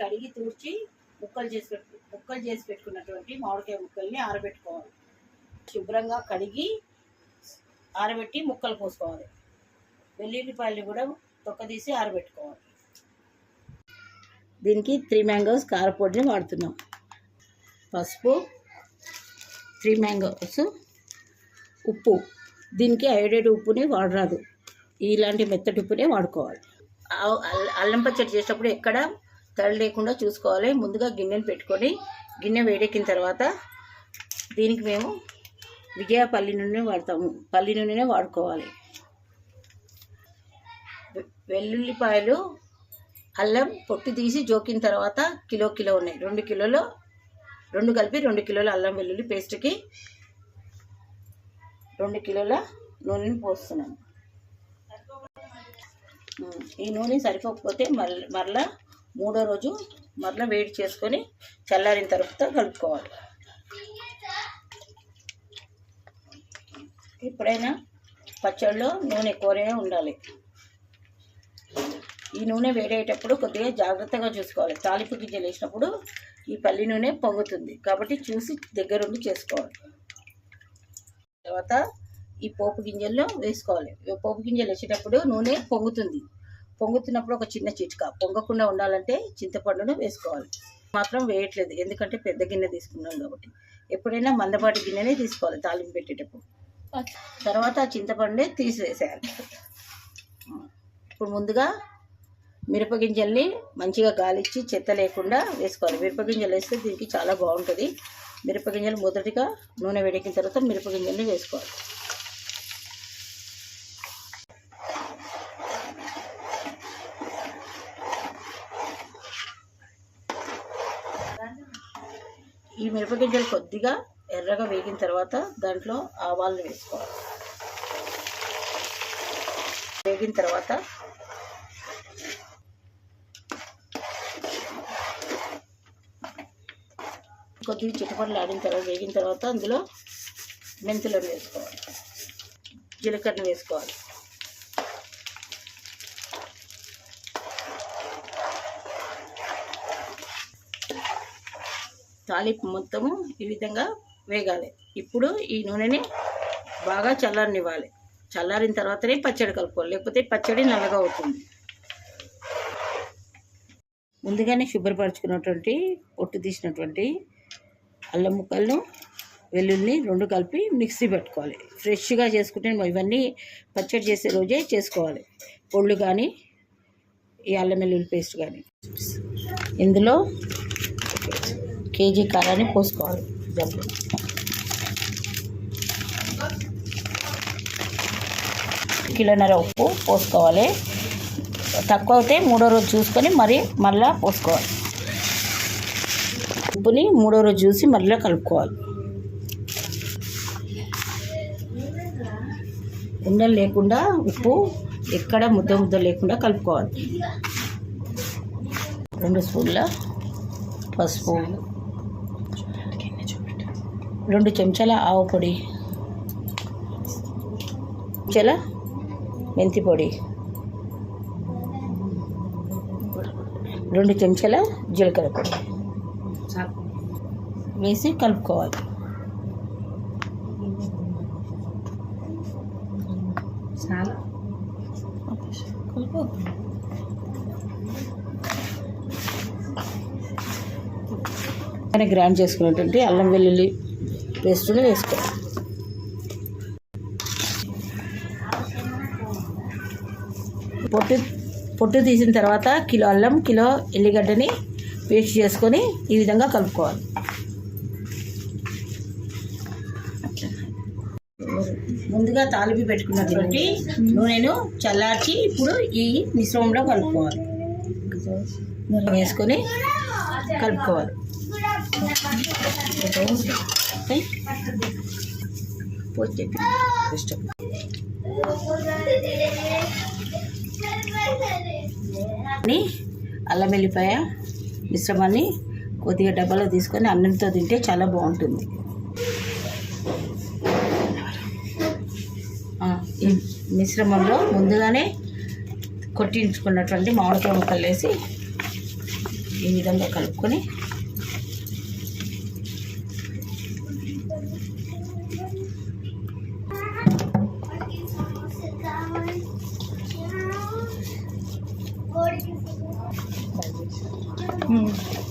కడిగి తూర్చి ముక్కలు చేసి పెట్టు ముక్కలు చేసి పెట్టుకున్నటువంటి మామిడికాయ ముక్కల్ని ఆరబెట్టుకోవాలి. శుభ్రంగా కడిగి ఆరబెట్టి ముక్కలు పోసుకోవాలి వెల్లుల్లిపాయలు కూడా తొక్కదీసి ఆరబెట్టుకోవాలి. దీనికి త్రీ మ్యాంగోస్ కారపొడిని వాడుతున్నాం. పసుపు త్రీ మ్యాంగోస్ ఉప్పు. దీనికి అయోడైడ్ ఉప్పుని వాడరాదు. ఇలాంటి మెత్తటి ఉప్పునే వాడుకోవాలి. అల్లం పచ్చడి చేసేటప్పుడు ఎక్కడ తడి లేకుండా చూసుకోవాలి. ముందుగా గిన్నెను పెట్టుకొని గిన్నె వేడెక్కిన తర్వాత దీనికి మేము విజయ పల్లి నూనె వాడతాము. పల్లి నూనెనే వాడుకోవాలి. వెల్లుల్లిపాయలు అల్లం పొట్టు తీసి జోకిన తర్వాత కిలో కిలో ఉన్నాయి. రెండు కిలోలు రెండు కలిపి రెండు కిలోల అల్లం వెల్లుల్లి పేస్ట్కి రెండు కిలోల నూనెని పోస్తున్నాను. ఈ నూనె సరిపోకపోతే మళ్ళీ మరలా మూడో రోజు మరలా వేడి చేసుకొని చల్లారిన తర్వాత కలుపుకోవాలి. ఎప్పుడైనా పచ్చడిలో నూనె ఎక్కువనే ఉండాలి. ఈ నూనె వేడేటప్పుడు కొద్దిగా జాగ్రత్తగా చూసుకోవాలి. తాలింపు గింజలు వేసినప్పుడు ఈ పల్లి నూనె పొంగుతుంది. కాబట్టి చూసి దగ్గరుండి చేసుకోవాలి. తర్వాత ఈ పోపు గింజల్లో వేసుకోవాలి. పోపు గింజలు వేసేటప్పుడు నూనె పొంగుతుంది. పొంగుతున్నప్పుడు ఒక చిన్న చిట్కా పొంగకుండా ఉండాలంటే చింతపండును వేసుకోవాలి. మాత్రం వేయట్లేదు ఎందుకంటే పెద్ద గిన్నె తీసుకున్నాం కాబట్టి. ఎప్పుడైనా మందపాటి గిన్నెనే తీసుకోవాలి తాలింపు పెట్టేటప్పుడు. తర్వాత ఆ చింతపండునే తీసివేసేయాలి ఇప్పుడు ముందుగా మిరపగింజల్ని మంచిగా గాలిచ్చి చెత్త లేకుండా వేసుకోవాలి. మిరపగింజలు వేస్తే దీనికి చాలా బాగుంటుంది. మిరపగింజలు మొదటిగా నూనె వేడెక్కిన తర్వాత మిరపగింజల్ని వేసుకోవాలి. ఈ మిరపగింజలు కొద్దిగా ఎర్రగా వేగిన తర్వాత దాంట్లో ఆవాలను వేసుకోవాలి. వేగిన తర్వాత కొద్దిగా చిట్టుపండ్లు ఆడిన తర్వాత వేగిన తర్వాత అందులో మెంతులను వేసుకోవాలి. జీలకర్రను వేసుకోవాలి. తాలింపు మొత్తము ఈ విధంగా వేగాలి. ఇప్పుడు ఈ నూనెని బాగా చల్లారనివ్వాలి. చల్లారిన తర్వాతనే పచ్చడి కలుపుకోవాలి. లేకపోతే పచ్చడి నల్లగా అవుతుంది. ముందుగానే శుభ్రపరచుకున్నటువంటి పొట్టు తీసినటువంటి అల్లం ముక్కలను వెల్లుల్ని రెండు కలిపి మిక్సీ పెట్టుకోవాలి. ఫ్రెష్గా చేసుకుంటే ఇవన్నీ పచ్చడి చేసే రోజే చేసుకోవాలి. పొళ్ళు కానీ ఈ అల్లం వెల్లుల్లి పేస్ట్ కానీ. ఇందులో కేజీ కారాన్ని పోసుకోవాలి. జబ్బు కిలోన్నర ఉప్పు పోసుకోవాలి. తక్కువ అయితే మూడో రోజు చూసుకొని మరి మళ్ళా పోసుకోవాలి. ఉప్పుని మూడో రోజు చూసి మళ్ళీ కలుపుకోవాలి. ఉండలు లేకుండా ఉప్పు ఎక్కడ ముద్ద ముద్ద లేకుండా కలుపుకోవాలి. రెండు స్పూన్ల పసుపు రెండు చెంచాల ఆవు పొడి. చెంచాల మెంతి పొడి. రెండు చెంచాల జీలకర్ర పొడి. వేసి కలుపుకోవాలి. చాలా. గ్రైండ్ చేసుకున్నటువంటి అల్లం వెల్లుల్లి పేస్ట్ని వేసుకోవాలి పొట్టు పొట్టు తీసిన తర్వాత కిలో అల్లం కిలో ఎల్లిగడ్డని పేస్ట్ చేసుకొని ఈ విధంగా కలుపుకోవాలి. ముందుగా తాలిపి పెట్టుకున్నటువంటి నూనెను చల్లార్చి ఇప్పుడు ఈ మిశ్రమంలో కలుపుకోవాలి. వేసుకొని కలుపుకోవాలి. ఓకే? ఇష్టం అల్లం వెల్లిపాయ మిశ్రమాన్ని కొద్దిగా డబ్బాలో తీసుకొని అన్నంతో తింటే చాలా బాగుంటుంది ఈ మిశ్రమంలో ముందుగానే కొట్టించుకున్నటువంటి మామిడికాయ ముక్కలు వేసి ఈ విధంగా కలుపుకొని 嗯。